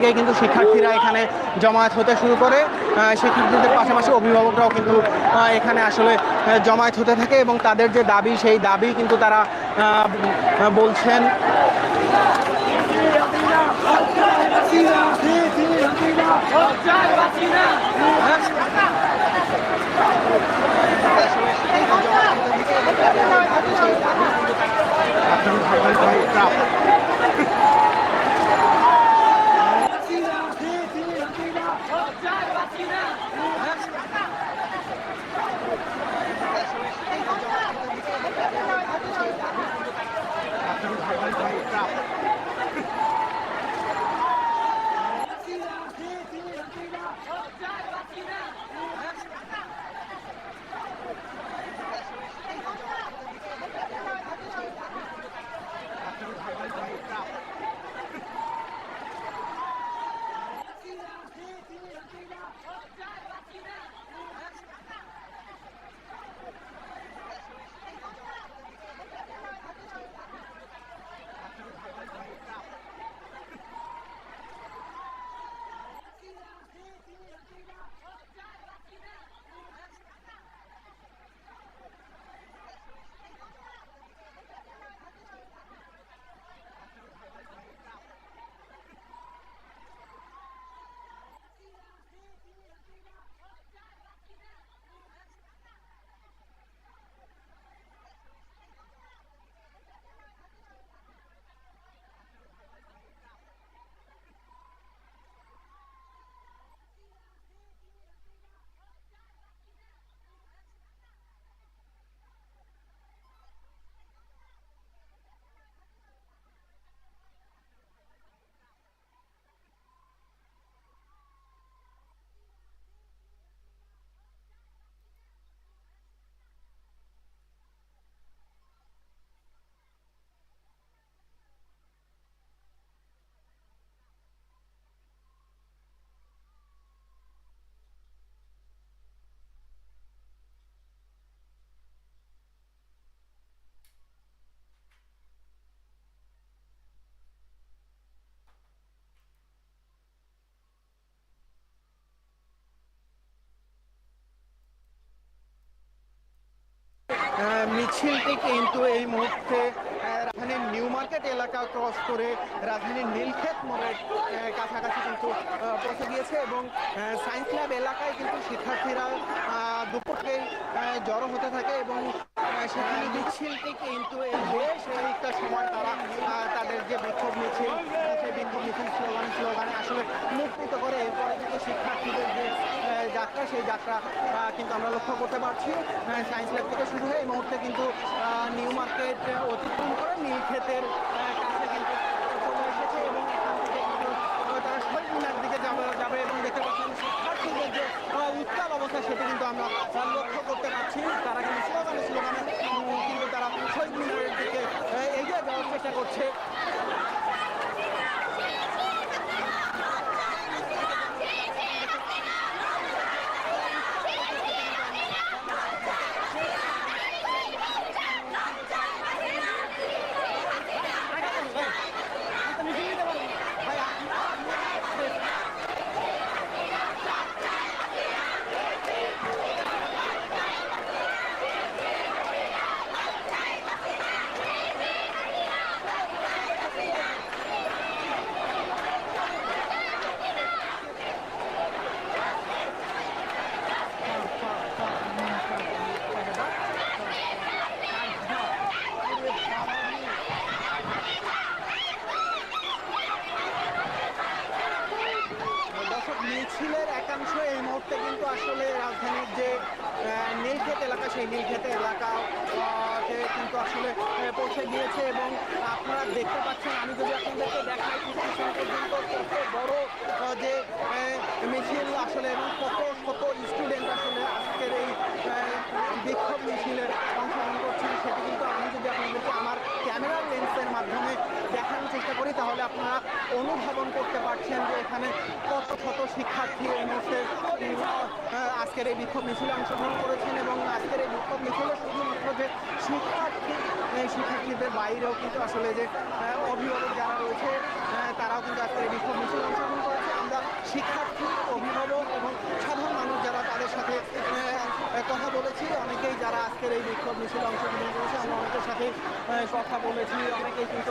থেকে কিন্তু শিক্ষার্থীরা এখানে জমায়েত হতে শুরু করে শিক্ষার্থীদের পাশাপাশি অভিভাবকরাও কিন্তু এখানে আসলে জমায়েত হতে থাকে এবং তাদের যে দাবি সেই দাবি কিন্তু তারা বলছেন। আহ, আহ, রাজধানীর নিউ মার্কেট এলাকা ক্রস করে রাজধানীর নীলক্ষেত মোড়ের কাছাকাছি কিন্তু পৌঁছে গিয়েছে এবং সায়েন্স ল্যাব এলাকায় কিন্তু শিক্ষার্থীরা দুপুর থেকে জড়ো হতে থাকে এবং সেখানে মিছিলটি কিন্তু এই বেশ একটা সময় তারা তাদের যে বিক্ষোভ মিছিল সেই বিক্ষোভ মিছিল স্লোগান স্লোগানে আসলে মুক্ত করে। এরপরে কিন্তু শিক্ষার্থীদের যে যাত্রা সেই যাত্রা কিন্তু আমরা লক্ষ্য করতে পারছি। সায়েন্স ল্যাব থেকে শুরু হয়ে এই মুহূর্তে কিন্তু নিউ মার্কেট অতিক্রম করে নীলক্ষেতের আহ, কাছে কিন্তু এসেছে এবং এখান থেকে কিন্তু তারা শহীদ দিকে যাবে এবং দেখতে পাচ্ছেন শিক্ষার্থীদের যে উত্তাল অবস্থা সেটি কিন্তু আমরা আহ, লক্ষ্য করতে পারছি তারা কিন্তু স্লোগানে স্লোগানে উম, কিন্তু তারা শহীদ মিনারের দিকে আহ, এগিয়ে যাওয়ার চেষ্টা করছে দর্শক মিছিলের একাংশ এই মুহূর্তে কিন্তু আসলে রাজধানীর যে আহ, নীলক্ষেত এলাকা সেই নীলক্ষেত এলাকা আহ, তে কিন্তু আসলে আহ, পৌঁছে গিয়েছে এবং আপনারা দেখতে পাচ্ছেন আমি যদি আপনাদেরকে দেখাই স্টেশন পর্যন্ত কত বড় আহ, যে আহ, মিছিল আসলে এবং কত শত স্টুডেন্ট আসলে আজকের এই আহ, বিক্ষোভ মিছিলে অংশগ্রহণ করছেন সেটি কিন্তু আমি যদি আপনাদেরকে আমার ক্যামেরার লেন্সের মাধ্যমে দেখানোর চেষ্টা করি করি তাহলে আপনারা অনুধাবন করতে পারছেন যে এখানে কত শত শিক্ষার্থী মুহূর্তে আজকের এই বিক্ষোভ মিছিলে অংশগ্রহণ করেছেন এবং আজকের এই বিক্ষোভ মিছিলে শুধুমাত্র যে শিক্ষার্থী শিক্ষার্থীদের বাইরেও কিন্তু আসলে যে অভিভাবক যারা রয়েছে তারাও কিন্তু আজকের এই বিক্ষোভ মিছিলে অংশগ্রহণ করেছে। আমরা শিক্ষার্থী, অভিভাবক এবং সাধারণ মানুষ যারা তাদের সাথে কথা বলেছি, অনেকেই যারা আজকের এই বিক্ষোভ মিছিলে অংশগ্রহণ করেছে, আমরা অনেকের সাথে কথা বলেছি, অনেকেই কিন্তু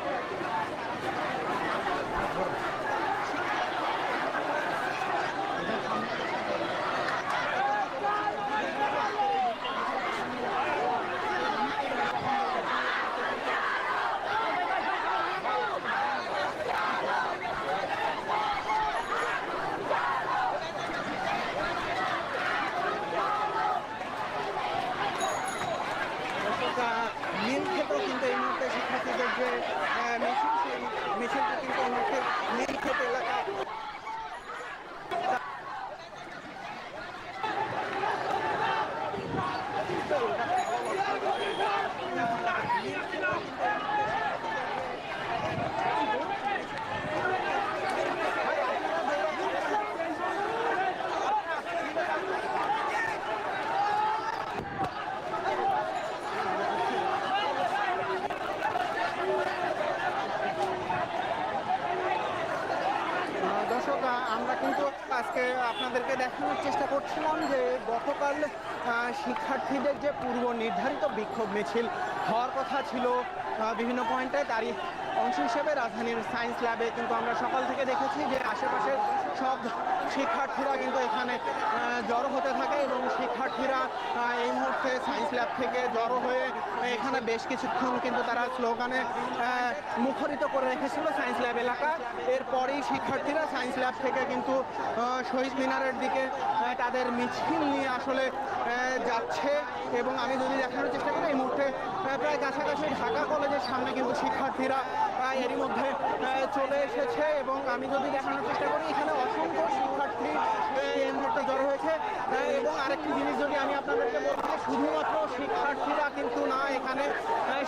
পূর্ব নির্ধারিত বিক্ষোভ মিছিল হওয়ার কথা ছিল বিভিন্ন পয়েন্টে তারই অংশ হিসেবে রাজধানীর সায়েন্স ল্যাবে কিন্তু আমরা সকাল থেকে দেখেছি যে আশেপাশের সব শিক্ষার্থীরা কিন্তু এখানে জড়ো হতে থাকে এবং শিক্ষার্থীরা এই মুহূর্তে সায়েন্স ল্যাব থেকে জড়ো হয়ে এখানে বেশ কিছুক্ষণ কিন্তু তারা স্লোগানে মুখরিত করে রেখেছিল সায়েন্স ল্যাব এলাকা। এরপরেই শিক্ষার্থীরা সায়েন্স ল্যাব থেকে কিন্তু শহীদ মিনারের দিকে তাদের মিছিল নিয়ে আসলে যাচ্ছে এবং আমি যদি দেখানোর চেষ্টা করি, এই মুহূর্তে প্রায় কাছাকাছি ঢাকা কলেজের সামনে কিন্তু শিক্ষার্থীরা এরই মধ্যে চলে এসেছে এবং আমি যদি দেখানোর চেষ্টা করি, এখানে অসংখ্য শিক্ষার্থী এই মুহূর্তে জড়ো হয়েছে। এবং আরেকটি জিনিস যদি আমি আপনাদেরকে বলতে শুধুমাত্র শিক্ষার্থীরা কিন্তু না, এখানে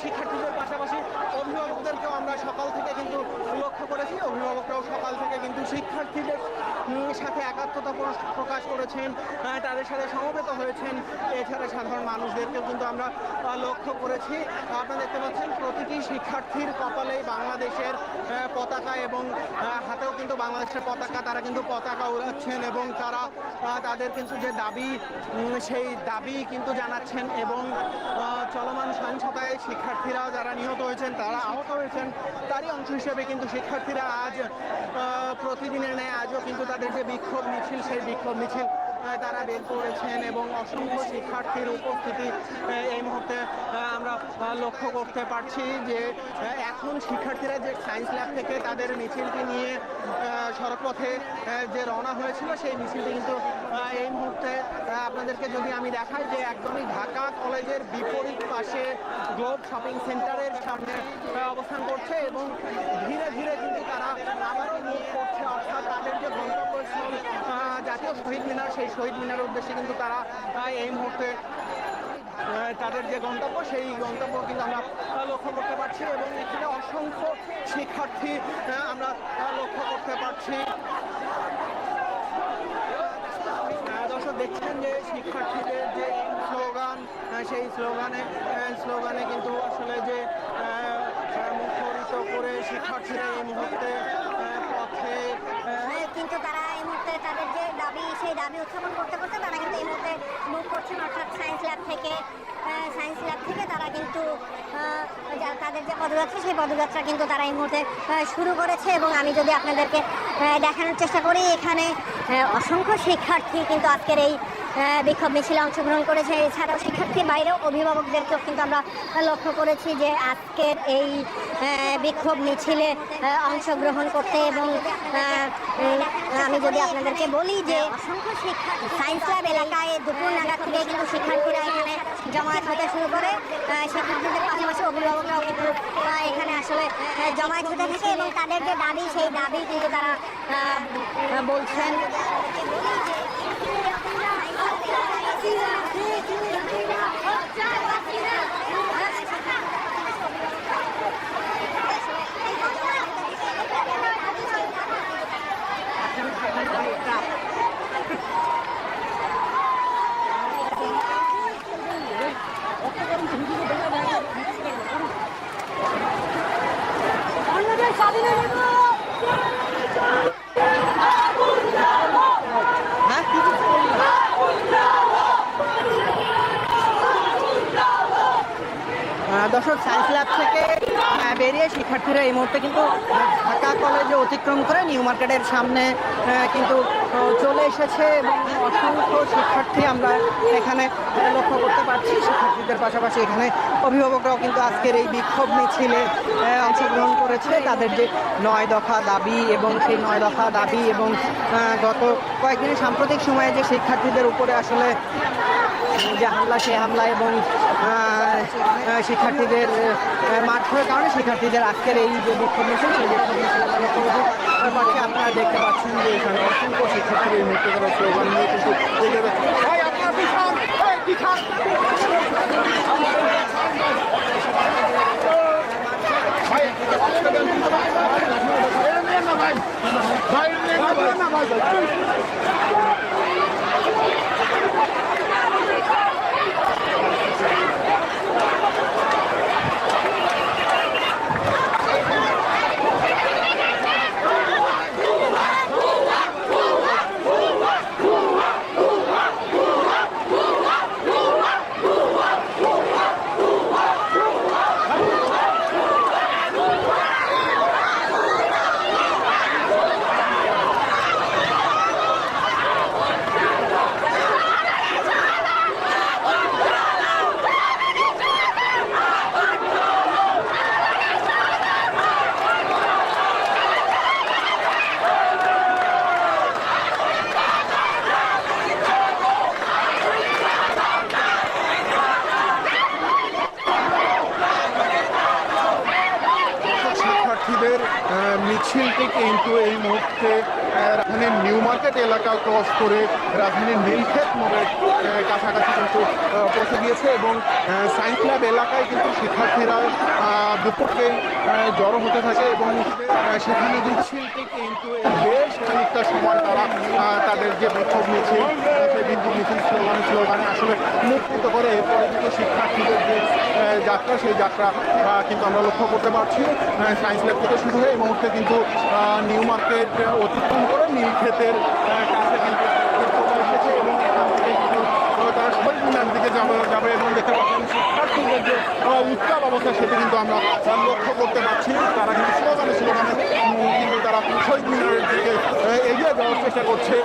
শিক্ষার্থীদের পাশাপাশি অভিভাবকদেরকেও আমরা সকাল থেকে কিন্তু লক্ষ্য করেছি। অভিভাবকরাও সকাল থেকে কিন্তু শিক্ষার্থীদের সাথে একাত্মতা প্রকাশ করেছেন তাদের সাথে সমবেত হয়েছেন। এছাড়া সাধারণ মানুষদেরকেও কিন্তু আমরা লক্ষ্য করেছি। আপনারা দেখতে পাচ্ছেন প্রতিটি শিক্ষার্থীর কপালেই বাংলাদেশের পতাকা এবং হাতেও কিন্তু বাংলাদেশের পতাকা, তারা কিন্তু পতাকা উড়াচ্ছেন এবং তারা তাদের কিন্তু যে দাবি সেই দাবি কিন্তু জানাচ্ছেন এবং চলমান সহিংসতায় শিক্ষার্থীরা যারা নিহত হয়েছেন, তারা আহত হয়েছেন, তারই অংশ হিসেবে কিন্তু শিক্ষার্থীরা আজ প্রতিদিনের ন্যায় আজও কিন্তু তাদের যে বিক্ষোভ মিছিল, সেই বিক্ষোভ মিছিল তারা বের করেছেন এবং অসংখ্য শিক্ষার্থীর উপস্থিতি এই মুহূর্তে আমরা লক্ষ্য করতে পারছি যে এখন শিক্ষার্থীরা যে সায়েন্স ল্যাব থেকে তাদের মিছিলটি নিয়ে সড়কপথে যে রওনা হয়েছিল, সেই মিছিলটি কিন্তু এই মুহূর্তে আপনাদেরকে যদি আমি দেখাই যে একদমই ঢাকা কলেজের বিপরীত পাশে গ্লোব শপিং সেন্টারের সামনে অবস্থান করছে এবং ধীরে ধীরে কিন্তু তারা আবারও মুখ করছে অর্থাৎ তাদের যে গন্তব্যস্থল জাতীয় শহীদ মিনার, সেই শহীদ মিনারের উদ্দেশ্যে কিন্তু তারা এই মুহূর্তে তাদের যে গন্তব্য, সেই গন্তব্য কিন্তু আমরা লক্ষ্য করতে পারছি এবং এখানে অসংখ্য শিক্ষার্থী আমরা লক্ষ্য করতে পারছি। দর্শক, দেখছেন যে শিক্ষার্থীদের যে স্লোগান সেই স্লোগানে স্লোগানে কিন্তু আসলে যে মুখরিত করে শিক্ষার্থীরা এই মুহূর্তে কিন্তু তারা এই মুহূর্তে তাদের যে দাবি, সেই দাবি উত্থাপন করতে করতে তারা কিন্তু এই মুহূর্তে মুভ করছেন। অর্থাৎ সায়েন্স ল্যাব থেকে সায়েন্স ল্যাব থেকে তারা কিন্তু তাদের যে পদযাত্রা, সেই পদযাত্রা কিন্তু তারা এই মুহূর্তে শুরু করেছে। এবং আমি যদি আপনাদেরকে দেখানোর চেষ্টা করি, এখানে অসংখ্য শিক্ষার্থী কিন্তু আজকের এই বিক্ষোভ মিছিলে অংশগ্রহণ করেছে। এছাড়াও শিক্ষার্থীর বাইরেও অভিভাবকদেরকেও কিন্তু আমরা লক্ষ্য করেছি যে আজকের এই বিক্ষোভ মিছিলে অংশগ্রহণ করতে এবং আমি যদি আপনাদেরকে বলি যে সায়েন্স ল্যাব এলাকায় দুপুর নাগাদ থেকে কিন্তু শিক্ষার্থীরা এখানে জমায়েত হতে শুরু করে। শিক্ষার্থীদের পাশাপাশি অভিভাবকরাও কিন্তু এখানে আসলে জমায়েত হতে থাকে এবং তাদের যে দাবি সেই দাবি কিন্তু তারা বলছেন। দর্শক সায়েন্স ল্যাব থেকে বেরিয়ে শিক্ষার্থীরা এই মুহূর্তে কিন্তু ঢাকা কলেজে অতিক্রম করে নিউ মার্কেটের সামনে কিন্তু চলে এসেছে এবং অসংখ্য শিক্ষার্থী আমরা এখানে লক্ষ্য করতে পারছি। শিক্ষার্থীদের পাশাপাশি এখানে অভিভাবকরাও কিন্তু আজকের এই বিক্ষোভ মিছিলে অংশগ্রহণ করেছে। তাদের যে নয় দফা দাবি এবং সেই নয় দফা দাবি এবং গত কয়েকদিনের সাম্প্রতিক সময়ে যে শিক্ষার্থীদের উপরে আসলে যে হামলা, সেই হামলা এবং শিক্ষার্থীদের আহ, মারধরের কারণে শিক্ষার্থীদের আজকের এই যে মিছিল সেই করতে আপনারা দেখতে পাচ্ছেন যে এখানে অসংখ্য শিক্ষার্থীর এই মুহূর্তে তারা স্লোগান নিয়ে কিন্তু এগিয়ে যাচ্ছে। ভাই, আপনার পিছন! এই, পিছন! ভাই, শিক্ষার্থীদের আহ, মিছিলটি কিন্তু এই মুহূর্তে আহ, রাজধানীর নিউ মার্কেট এলাকা ক্রস করে আহ, কাছাকাছি কিন্তু পৌঁছে গিয়েছে এবং সায়েন্স ল্যাব এলাকায় কিন্তু শিক্ষার্থীরা দুপুরকে জড়ো হতে থাকে এবং সেখানে মিছিলটি কিন্তু বেশ খানিকটা সময় তারা তাদের যে বিক্ষোভ মিছিল সেই বিক্ষোভ মিছিল স্লোগানে স্লোগানে আসলে মুক্ত করে এরপরে কিন্তু শিক্ষার্থীদের যে যাত্রা সেই যাত্রা কিন্তু আমরা লক্ষ্য করতে পারছি। সায়েন্স ল্যাব থেকে শুরু হয়ে এই মুহূর্তে কিন্তু নিউ মার্কেট অতিক্রম করে নীল ক্ষেতের কাছে কিন্তু চলে এসেছে এবং এখান থেকে কিন্তু মিনার দিকে যাবে এবং দেখতে পাচ্ছেন শিক্ষার্থীদের যে আহ, উত্তাপ অবস্থা সেটি কিন্তু আমরা লক্ষ্য করতে পারছি। তারা কিন্তু স্লোগানে স্লোগানে কিন্তু তারা শহীদ মিনারের দিকে এগিয়ে যাওয়ার চেষ্টা করছে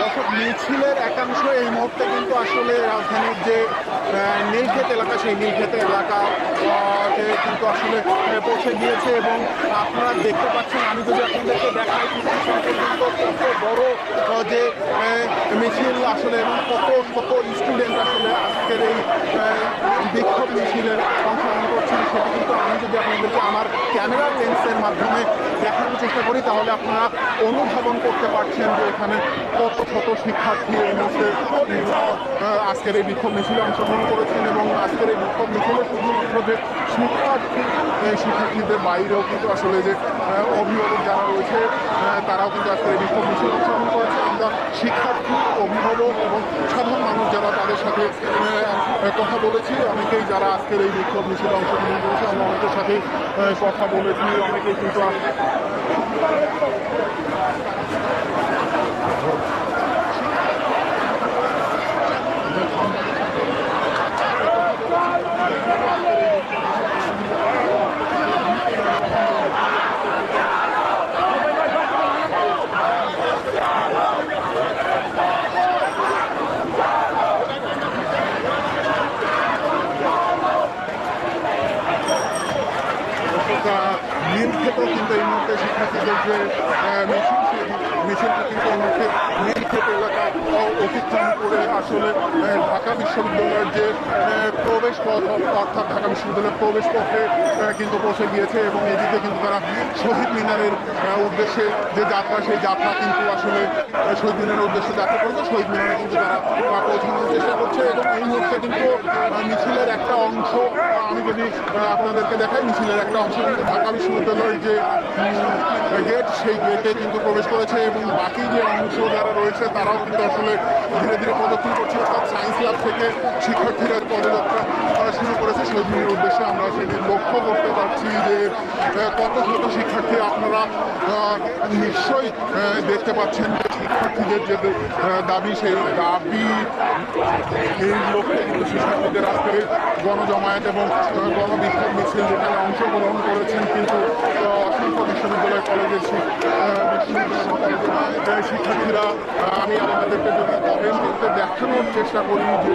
দর্শক মিছিলের একাংশ এই মুহূর্তে কিন্তু আসলে রাজধানীর যে আহ, নীলক্ষেত এলাকা সেই নীলক্ষেত এলাকা আহ, তে কিন্তু আসলে আহ, পৌঁছে গিয়েছে এবং আপনারা দেখতে পাচ্ছেন আমি যদি আপনাদেরকে দেখাই কিন্তু কত বড় আহ, যে আহ, মিছিল আসলে এবং কত কত স্টুডেন্ট আসলে আজকের এই আহ, মিছিলের অংশগ্রহণ করছেন, সেটা কিন্তু আমি যদি আপনাদেরকে আমার ক্যামেরা লেন্সের মাধ্যমে দেখানোর চেষ্টা করি, তাহলে আপনারা অনুধাবন করতে পারছেন যে এখানে কত শত শিক্ষার্থী এই মুহূর্তে আজকের এই বিক্ষোভ মিছিলে অংশগ্রহণ করেছেন এবং আজকের এই বিক্ষোভ মিছিলে শুধুমাত্র যে শিক্ষার্থী শিক্ষার্থীদের বাইরেও কিন্তু আসলে যে অভিভাবক যারা রয়েছে তারাও কিন্তু আজকের এই বিক্ষোভ মিছিলে অংশগ্রহণ করেছে আমরা শিক্ষার্থী, অভিভাবক এবং সাধারণ মানুষ যারা তাদের সাথে কথা বলেছি, অনেকেই যারা আজকের এই বিক্ষোভ মিছিলে অংশগ্রহণ করেছে, আমরা অনেকের সাথে কথা বলেছি, অনেকেই কিন্তু আজ- নীলক্ষেত কিন্তু এই মুহূর্তে শিক্ষার্থীদের যে আহ, মিছিল সেই মিছিলটি কিন্তু এই মুহূর্তে নীল নীলক্ষেত এলাকা অতিক্রম করে আসলে ঢাকা বিশ্ববিদ্যালয়ের যে প্রবেশ পথ, অর্থাৎ ঢাকা বিশ্ববিদ্যালয়ের প্রবেশ পথে কিন্তু পৌঁছে গিয়েছে এবং এদিকে কিন্তু তারা শহীদ মিনারের উদ্দেশ্যে যে যাত্রা, সেই যাত্রা কিন্তু আসলে শহীদ মিনারের উদ্দেশ্যে যাত্রা করবে শহীদ মিনারে কিন্তু তারা পৌঁছানোর চেষ্টা করছে এবং এই মুহূর্তে কিন্তু মিছিলের একটা অংশ আমি যদি আপনাদেরকে দেখাই, মিছিলের একটা অংশ কিন্তু ঢাকা বিশ্ববিদ্যালয়ের যে গেট, সেই গেটে কিন্তু প্রবেশ করেছে এবং বাকি যে অংশ যারা রয়েছে, তারাও কিন্তু আসলে ধীরে ধীরে পদক্ষেপ করছে অর্থাৎ সায়েন্স ল্যাব থেকে শিক্ষার্থীরা পদযাত্রা করা করেছে মিনারের উদ্দেশ্যে আমরা সেটি লক্ষ্য করতে পারছি যে কত শত শিক্ষার্থী আপনারা নিশ্চয়ই দেখতে পাচ্ছেন যে শিক্ষার্থীদের যে দাবি, সেই দাবি এই লক্ষ্যে কিন্তু শিক্ষার্থীদের আজকে গণজমায়েত এবং গণবিক্ষোভ মিছিল যেখানে অংশগ্রহণ করেছেন কিন্তু অসংখ্য বিশ্ববিদ্যালয়, কলেজের শিক্ষার্থীরা, আমি আপনাদেরকে যদি কমেন্ট করতে দেখানোর চেষ্টা করি যে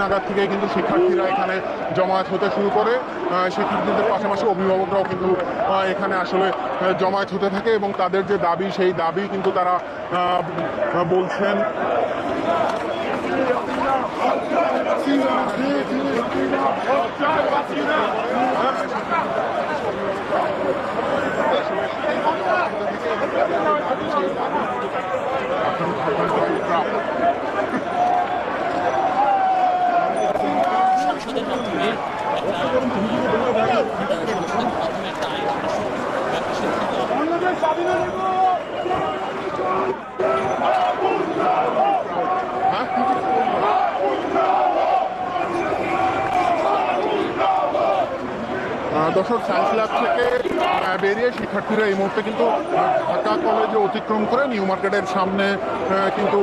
নাগাদ থেকে কিন্তু শিক্ষার্থীরা এখানে জমায়েত হতে শুরু করে শিক্ষার্থীদের পাশাপাশি অভিভাবকরাও কিন্তু এখানে আসলে জমায়েত হতে থাকে এবং তাদের যে দাবি, সেই দাবি কিন্তু তারা বলছেন। সংসদের মাধ্যমে একটা দর্শক সায়েন্স ল্যাব থেকে বেরিয়ে শিক্ষার্থীরা এই মুহূর্তে কিন্তু ঢাকা কলেজে অতিক্রম করে নিউ মার্কেটের সামনে কিন্তু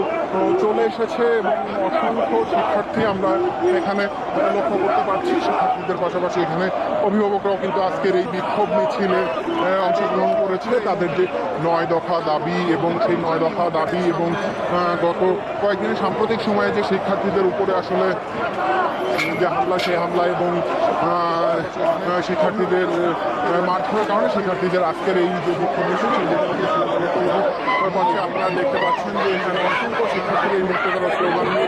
চলে এসেছে এবং অসংখ্য শিক্ষার্থী আমরা এখানে লক্ষ্য করতে পারছি। শিক্ষার্থীদের পাশাপাশি এখানে অভিভাবকরাও কিন্তু আজকের এই বিক্ষোভ মিছিলে অংশগ্রহণ করেছে। তাদের যে নয় দফা দাবি এবং সেই নয় দফা দাবি এবং গত কয়েকদিনের সাম্প্রতিক সময়ে যে শিক্ষার্থীদের উপরে আসলে যে হামলা, সেই হামলা এবং শিক্ষার্থীদের মারধরের কারণে শিক্ষার্থীদের আজকের এই যে বিক্ষোভ মিছিল, সেই আপনারা দেখতে পাচ্ছেন যে এখানে অসংখ্য শিক্ষার্থী এই স্লোগান নিয়ে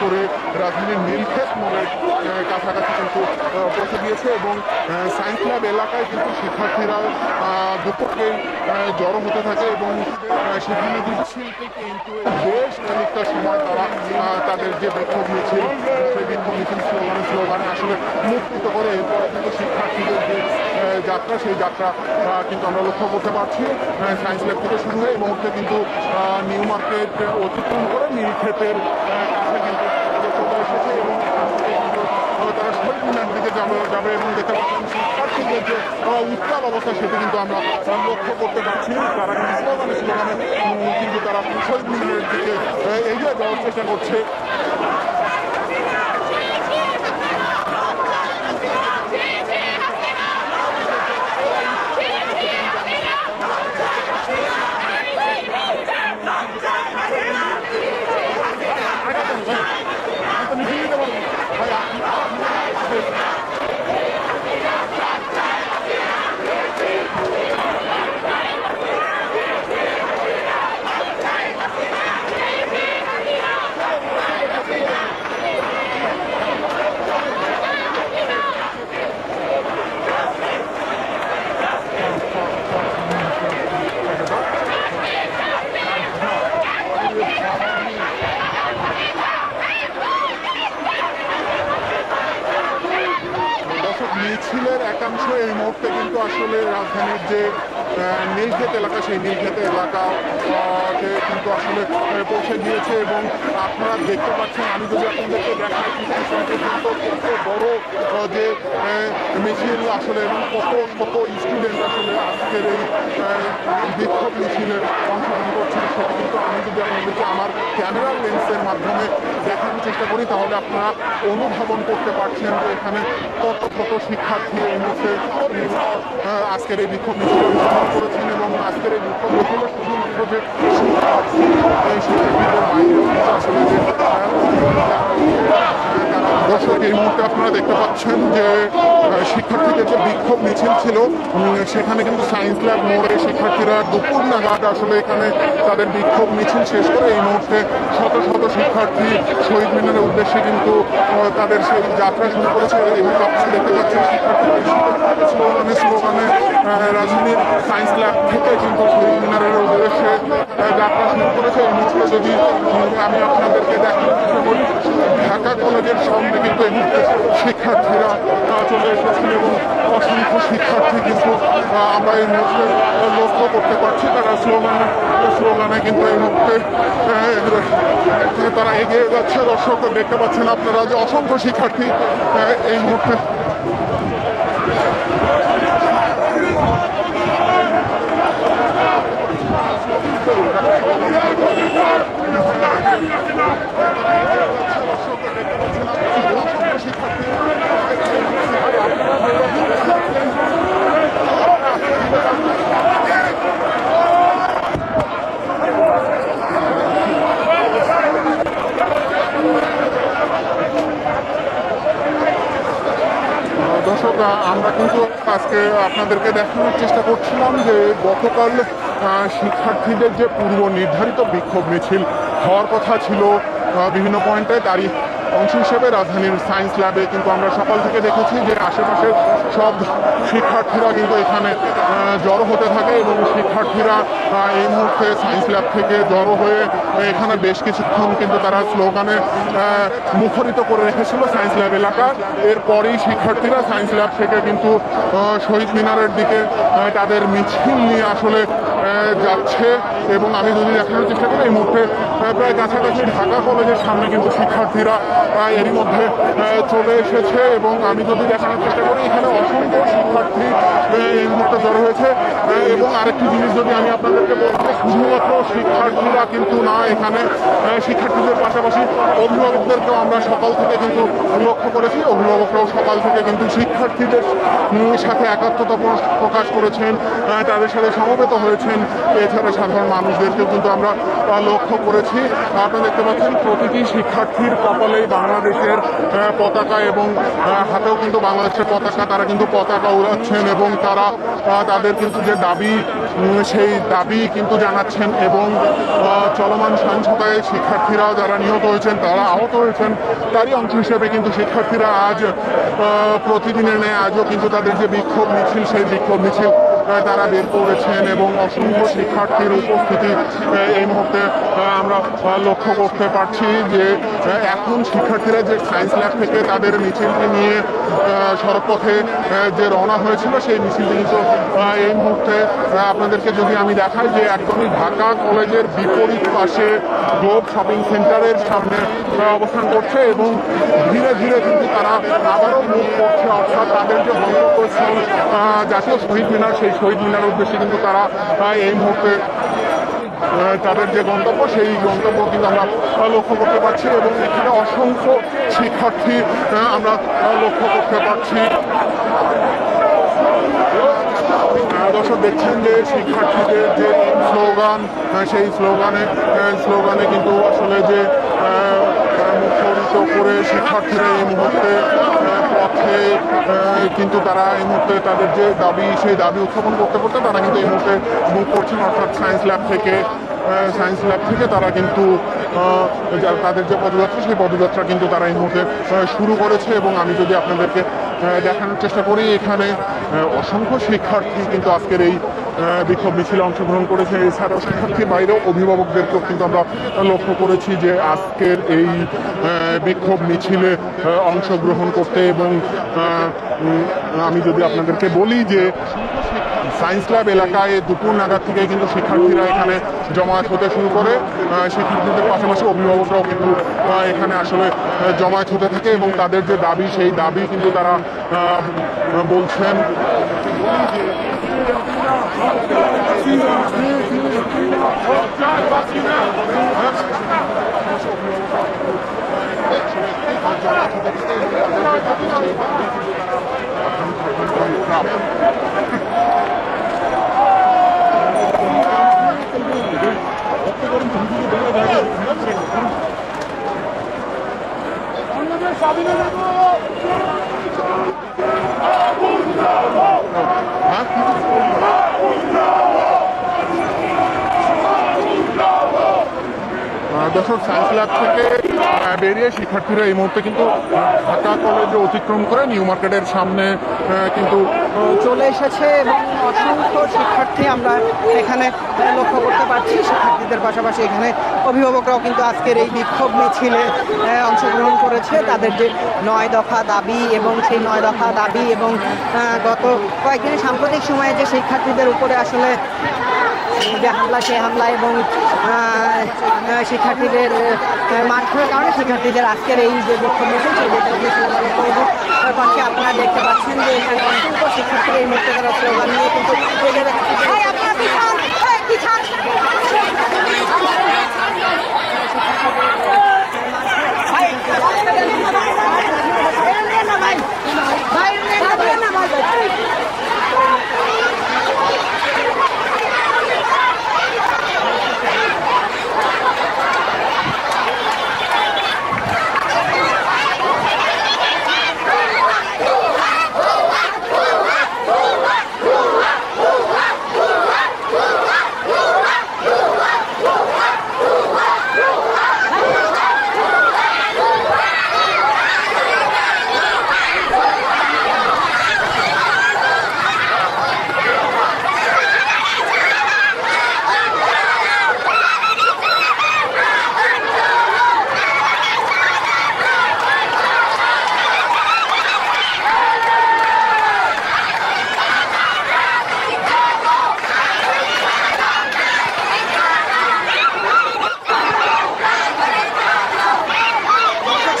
করে রাজধানীর নীলক্ষেত মোড়ের কাছাকাছি কিন্তু পৌঁছে গিয়েছে এবং সায়েন্স ল্যাব এলাকায় কিন্তু শিক্ষার্থীরা আহ, জড়ো হতে থাকে এবং সেখানে কিন্তু বেশ খানিকটা সময় তারা তাদের যে বিক্ষোভ মিছিল সেই বিক্ষোভ মিছিল স্লোগানে স্লোগানে আসলে মুক্তিত করে এরপরে কিন্তু শিক্ষার্থীদের যে যাত্রা সেই যাত্রা কিন্তু আমরা লক্ষ্য করতে পারছি। সায়েন্স ল্যাব থেকে শুরু হয়ে এই মুহূর্তে কিন্তু নিউ মার্কেট অতিক্রম করে নীলক্ষেতের তারা শহীদ মিনার দিকে যাবে যাবে এবং দেখতে পাচ্ছেন শিক্ষার্থীদের যে উত্তাল অবস্থা সেটি কিন্তু আমরা লক্ষ্য করতে পারছি তারা কিন্তু স্লোগানে কিন্তু তারা শহীদ মিনারের তো মিছিল দিতে পারব ভাই আপনি দর্শক মিছিলের একাংশ এই মুহূর্তে কিন্তু আসলে রাজধানীর যে আহ, নীলক্ষেত এলাকা সেই নীলক্ষেত এলাকা আহ, তে কিন্তু আসলে আহ, পৌঁছে গিয়েছে এবং আপনারা দেখতে পাচ্ছেন আমি যদি আপনাদেরকে দেখাই কিছু পর্যন্ত কত বড় আহ, যে আহ, মিছিল আসলে এবং কত কত স্টুডেন্ট আসলে আজকের এই আহ, বিক্ষোভ মিছিলে অংশগ্রহণ করছেন সেটা কিন্তু আমি যদি আপনাদেরকে আমার ক্যামেরার লেন্সের মাধ্যমে দেখানোর চেষ্টা করি, তাহলে আপনারা অনুধাবন করতে পারছেন যে এখানে কত কত শিক্ষার্থী এই মুহূর্তে আজকের এই বিক্ষোভ মিছিল করেছেন এবং আজকের এই বিক্ষোভ মিছিল শুধুমাত্র যে শিক্ষার্থী, এই শিক্ষার্থীদের বাইরেও আসলে যে দর্শক, এই মুহূর্তে আপনারা দেখতে পাচ্ছেন যে শিক্ষার্থীদের যে বিক্ষোভ মিছিল ছিল সেখানে কিন্তু সায়েন্স ল্যাব মোড়ে শিক্ষার্থীরা দুপুর নাগাদ আসলে এখানে তাদের বিক্ষোভ মিছিল শেষ করে এই মুহূর্তে শত শত শিক্ষার্থী শহীদ মিনারের উদ্দেশ্যে কিন্তু তাদের সেই যাত্রা শুরু করেছে। এবং আপনারা দেখতে পাচ্ছেন শিক্ষার্থীদের স্লোগানে স্লোগানে রাজধানীর সায়েন্স ল্যাব থেকে কিন্তু শহীদ মিনারের উদ্দেশ্যে যাত্রা শুরু করেছে। এই মুহূর্তে যদি আমি আপনাদেরকে দেখানোর চেষ্টা করি, ঢাকা কলেজের সামনে কিন্তু এই মুহূর্তে শিক্ষার্থীরা চলে এসেছেন এবং অসংখ্য শিক্ষার্থী কিন্তু আমরা এই মুহূর্তে লক্ষ্য করতে পারছি তারা স্লোগানে স্লোগানে কিন্তু এই মুহূর্তে তারা এগিয়ে যাচ্ছে। দর্শক, দেখতে পাচ্ছেন আপনারা যে অসংখ্য শিক্ষার্থী এই মুহূর্তে দর্শক আমরা কিন্তু আজকে আপনাদেরকে দেখানোর চেষ্টা করছিলাম যে গতকাল শিক্ষার্থীদের যে পূর্ব নির্ধারিত বিক্ষোভ মিছিল হওয়ার কথা ছিল বিভিন্ন পয়েন্টে তারই অংশ হিসেবে রাজধানীর সায়েন্স ল্যাবে কিন্তু আমরা সকাল থেকে দেখেছি যে আশেপাশের সব শিক্ষার্থীরা কিন্তু এখানে জড়ো হতে থাকে এবং শিক্ষার্থীরা এই মুহূর্তে সায়েন্স ল্যাব থেকে জড়ো হয়ে এখানে বেশ কিছুক্ষণ কিন্তু তারা স্লোগানে মুখরিত করে রেখেছিল সায়েন্স ল্যাব এলাকা। এরপরেই শিক্ষার্থীরা সায়েন্স ল্যাব থেকে কিন্তু শহীদ মিনারের দিকে তাদের মিছিল নিয়ে আসলে যাচ্ছে এবং আমি যদি দেখানোর চেষ্টা করি, এই মুহূর্তে প্রায় কাছাকাছি ঢাকা কলেজের সামনে কিন্তু শিক্ষার্থীরা এরই মধ্যে চলে এসেছে এবং আমি যদি দেখানোর চেষ্টা করি, এখানে অসংখ্য শিক্ষার্থী এই মুহূর্তে জড়ো হয়েছে। এবং আরেকটি জিনিস যদি আমি আপনাদেরকে বলতে শুধুমাত্র শিক্ষার্থীরা কিন্তু না, এখানে শিক্ষার্থীদের পাশাপাশি অভিভাবকদেরকেও আমরা সকাল থেকে কিন্তু লক্ষ্য করেছি। অভিভাবকরাও সকাল থেকে কিন্তু শিক্ষার্থীদের সাথে একাত্মতা প্রকাশ করেছেন তাদের সাথে সমবেত হয়েছেন। এছাড়া সাধারণ মানুষদেরকেও কিন্তু আমরা লক্ষ্য করেছি। আপনারা দেখতে পাচ্ছেন, প্রতিটি শিক্ষার্থীর কপালেই বাংলাদেশের পতাকা এবং হাতেও কিন্তু বাংলাদেশের পতাকা, তারা কিন্তু পতাকা উড়াচ্ছেন এবং তারা তাদের কিন্তু যে দাবি সেই দাবি কিন্তু জানাচ্ছেন এবং চলমান সহিংসতায় শিক্ষার্থীরা যারা নিহত হয়েছেন, তারা আহত হয়েছেন। তারই অংশ হিসেবে কিন্তু শিক্ষার্থীরা আজ প্রতিদিনের ন্যায় আজও কিন্তু তাদের যে বিক্ষোভ মিছিল, সেই বিক্ষোভ মিছিল তারা বের করেছেন এবং অসংখ্য শিক্ষার্থীর উপস্থিতি এই মুহূর্তে আমরা লক্ষ্য করতে পারছি যে এখন শিক্ষার্থীরা যে সায়েন্স ল্যাব থেকে তাদের মিছিলটি নিয়ে সড়কপথে যে রওনা হয়েছিল, সেই মিছিলটি কিন্তু এই মুহূর্তে আপনাদেরকে যদি আমি দেখাই যে একদমই ঢাকা কলেজের বিপরীত পাশে গ্লোব শপিং সেন্টারের সামনে অবস্থান করছে এবং ধীরে ধীরে কিন্তু তারা আবারও মুখ করছে, অর্থাৎ তাদের যে গন্তব্যস্থল জাতীয় শহীদ মিনার, সেই শহীদ মিনার উদ্দেশ্যে কিন্তু তারা এই মুহূর্তে তাদের যে গন্তব্য সেই গন্তব্য কিন্তু আমরা লক্ষ্য করতে পারছি এবং এখানে অসংখ্য শিক্ষার্থী আমরা লক্ষ্য করতে পারছি। দর্শক দেখছেন যে শিক্ষার্থীদের যে স্লোগান সেই স্লোগানে স্লোগানে কিন্তু আসলে যে আহ, করে শিক্ষার্থীরা এই মুহূর্তে কিন্তু তারা এই মুহূর্তে তাদের যে দাবি, সেই দাবি উত্থাপন করতে করতে তারা কিন্তু এই মুহূর্তে মুভ করছেন, অর্থাৎ সায়েন্স ল্যাব থেকে সায়েন্স ল্যাব থেকে তারা কিন্তু তাদের যে পদযাত্রা, সেই পদযাত্রা কিন্তু তারা এই মুহূর্তে শুরু করেছে এবং আমি যদি আপনাদেরকে দেখানোর চেষ্টা করি, এখানে অসংখ্য শিক্ষার্থী কিন্তু আজকের এই বিক্ষোভ মিছিলে অংশগ্রহণ করেছে এছাড়াও শিক্ষার্থীর বাইরেও অভিভাবকদেরকেও কিন্তু আমরা লক্ষ্য করেছি যে আজকের এই বিক্ষোভ মিছিলে অংশগ্রহণ করতে এবং আমি যদি আপনাদেরকে বলি যে সায়েন্স ক্লাব এলাকায় দুপুর নাগাদ থেকে কিন্তু শিক্ষার্থীরা এখানে জমায়েত হতে শুরু করে শিক্ষার্থীদের পাশাপাশি অভিভাবকরাও কিন্তু এখানে আসলে জমায়েত হতে থাকে এবং তাদের যে দাবি সেই দাবি কিন্তু তারা বলছেন। আহ, দর্শক সায়েন্স ল্যাব থেকে বেরিয়ে শিক্ষার্থীরা এই মুহূর্তে কিন্তু ঢাকা কলেজে অতিক্রম করে নিউ মার্কেটের সামনে কিন্তু চলে এসেছে এবং অসংখ্য শিক্ষার্থী আমরা এখানে লক্ষ্য করতে পারছি। শিক্ষার্থীদের পাশাপাশি এখানে অভিভাবকরাও কিন্তু আজকের এই বিক্ষোভ মিছিলে অংশগ্রহণ করেছে। তাদের যে নয় দফা দাবি এবং সেই নয় দফা দাবি এবং গত কয়েকদিনের সাম্প্রতিক সময়ে যে শিক্ষার্থীদের উপরে আসলে যে হামলা, সেই হামলা এবং শিক্ষার্থীদের মারধরের কারণে শিক্ষার্থীদের আজকের এই যে বিক্ষোভ মিছিল, সেই বিক্ষোভ মিছিল পাশে আপনারা দেখতে পাচ্ছেন যে এখানে অসংখ্য শিক্ষার্থীরা এই মুহূর্তে করার স্লোগান নিয়ে কিন্তু যাচ্ছে।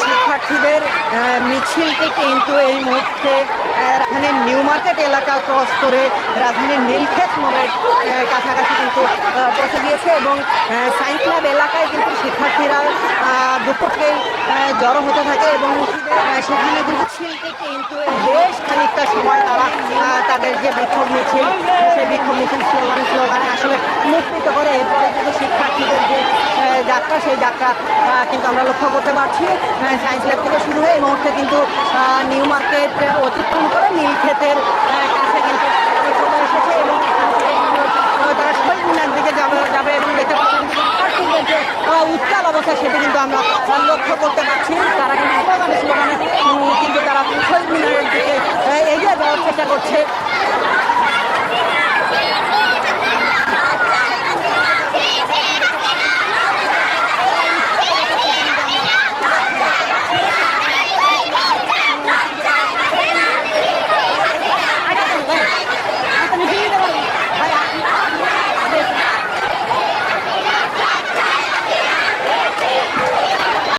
শিক্ষার্থীদের আহ, মিছিলটি কিন্তু এই মুহূর্তে আহ, রাজধানীর নিউ মার্কেট এলাকা ক্রস করে রাজধানীর নীলক্ষেত মোড়ের আহ, কাছাকাছি কিন্তু আহ, পৌঁছে গিয়েছে এবং সায়েন্স ল্যাব এলাকায় কিন্তু শিক্ষার্থীরা আহ, দুপুরকেই আহ, জড়ো হতে থাকে এবং আহ, সেখানে কিন্তু মিছিলটি কিন্তু বেশ খানিকটা সময় তারা তাদের যে বিক্ষোভ মিছিল, সেই বিক্ষোভ মিছিল স্লোগান, স্লোগানে আসলে মুক্তিত করে এরপরে কিন্তু শিক্ষার্থীদের যে যাত্রা, সেই যাত্রা কিন্তু আমরা লক্ষ্য করতে পারছি। সায়েন্স ল্যাব থেকে শুরু হয়ে এই মুহূর্তে কিন্তু নিউ মার্কেট অতিক্রম করে নীলক্ষেতের কাছে কিন্তু এসেছে এবং তারা মিনার দিকে যাবে যাবে এবং দেখতে পাচ্ছেন উত্তাল অবস্থা, সেটি কিন্তু আমরা লক্ষ্য করতে পারছি তারা কিন্তু স্লোগানে স্লোগানে কিন্তু তারা শহীদ মিনারের দিকে এগিয়ে যাওয়ার চেষ্টা করছে Yeah.